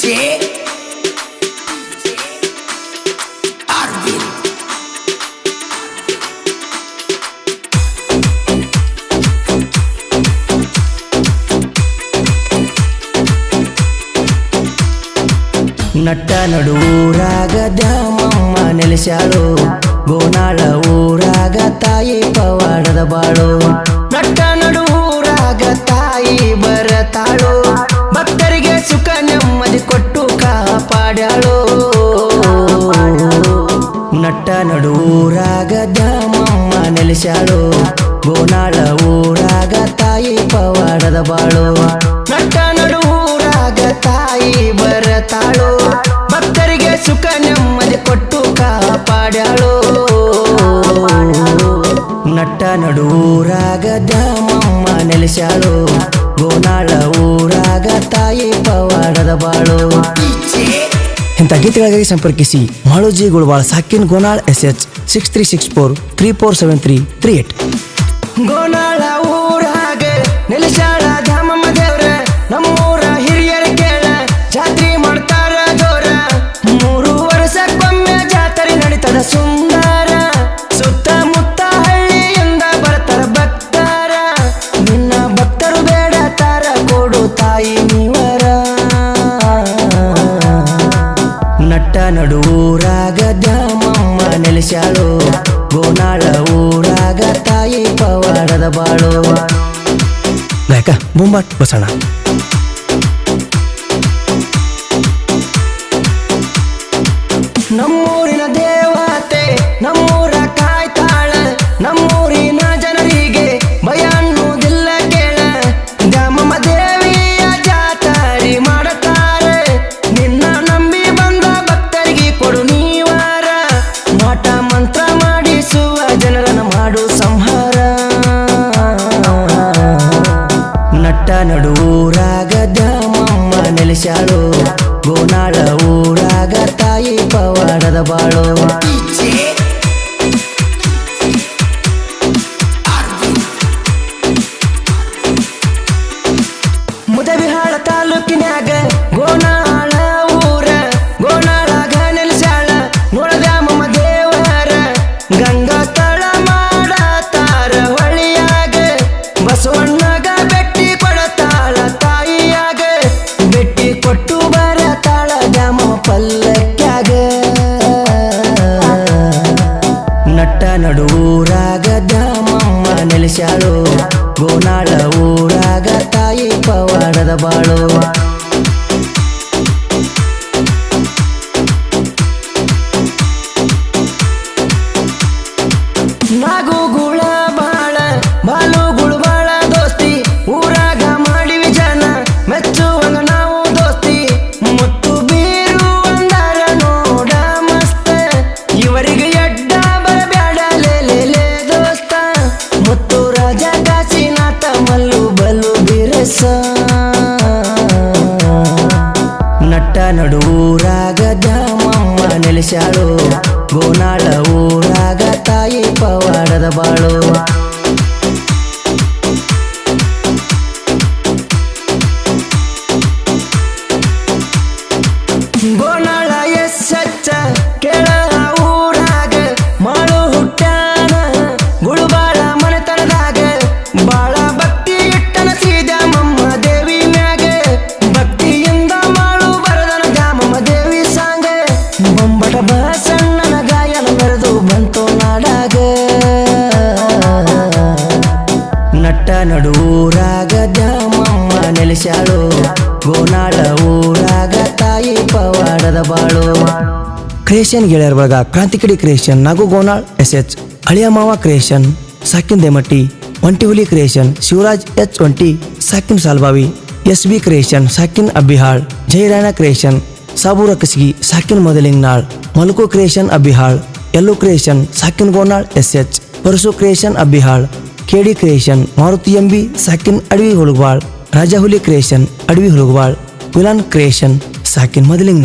DJ ನಡು ನಟ್ಟ ನಡುವೂರಾಗ ದ್ಯಾಮಮ್ಮ ನೆಲೆಸ್ಯಾಳು. ಗೋನಾಳ ಊರಾಗ ತಾಯಿ ಪವಾಡದ ಬಾಳು. ನಟ್ಟ ನಡುವೂರಾಗ ದ್ಯಾಮಮ್ಮ ನೆಲೆಸಾಳು ಗೋನಾಳ ಊರಾಗ ತಾಯಿ ಪವಾಡದ ಬಾಳು. ನಟೂ ರಾಗ ತಾಯಿ ಬರತಾಳು. ಭಕ್ತರಿಗೆ ಸುಖ ನೆಮ್ಮದಿ ಕೊಟ್ಟು ಕಾಪಾಡ್ಯಾಳು. ನಟ್ಟ ನಡುವೂರಾಗ ದ್ಯಾಮಮ್ಮ ನೆಲೆಸಾಳು ಗೋನಾಳ ಊರಾಗ ತಾಯಿ ಪವಾಡದ ಬಾಳು. ಇಂಥ ಗೀತೆಗಳಿಗೆ ಸಂಪರ್ಕಿಸಿ Maloji ಗುಳ್ವಾಳ ಸಾಕಿನ್ Gonal S H six three six four three four seven three three eight ನಟ್ಟ ನಡುವೂರಾಗ ದ್ಯಾಮಮ್ಮ ನೆಲೆಸಾಳು ಗೋನಾಳ ಊರಾಗ ತಾಯಿ ಪವಾಡದ ಬಾಳು. ನಾಯಕ ಮುಂಬಾಟ್ ಬಸಣ ನಮ್ಮೂರಿನ ದೇವತೆ ದ್ಯಾಮಮ್ಮ ನಟ್ಟ ನಡುವೂರಾಗ ದ್ಯಾಮಮ್ಮ ನೆಲೆಸ್ಯಾಳು. ಗೋನಾಳ ಊರಾಗ ತಾಯಿ ಪವಾಡದ ಬಾಳು. ಬಿರಸ ನಟ್ಟ ನಡುವೂರಾಗ ಮಮ್ಮ ನೆಲೆಸಾಳು ಗೋನಾಳ ಊರಾಗ ತಾಯಿ ಪವಾಡದ ಬಾಳು? ಗೋನಾಳ ನೆಲೆಸ್ಯಾಳು. ಗೋನಾಳ ಊರಾಗ ತಾಯಿ ಪವಾಡದ ಬಾಳು. ಕ್ರಿಯೇಷನ್ ಗೆಳೆಯರ ಬಳಗ Krantikadi creation Nagu Gonal S H ಅಳಿಯ ಮಾವ ಕ್ರಿಯೇಷನ್ ಸಾಕಿನ್ ದೇಮಟ್ಟಿ, ಒಂಟಿಹುಲಿ ಕ್ರಿಯೇಷನ್ ಶಿವರಾಜ್ ಎಚ್ ಒಂಟಿ, ಸಾಕಿನ್ ಸಾಲ್ಬಾವಿ ಎಸ್ ಬಿ ಕ್ರಿಯೇಷನ್ ಸಾಕಿನ್ ಅಬ್ಬಿಹಾಳ್, ಜಯರಾಯಣ ಕ್ರಿಯೇಷನ್ ಸಾಬೂರ ಕಸಗಿ ಸಾಕಿನ್ Modalingnal Malku creation Abbihal Ellu creation ಸಾಕಿನ್ Gonal S H Parasu creation Abbihal KD creation Maruti MB ಸಾಕಿನ್ Adavi Hulugawal Rajahuli creation Adavi Hulugawal villain creation ಸಾಕಿನ್ ಮೊದಲಿಂಗ್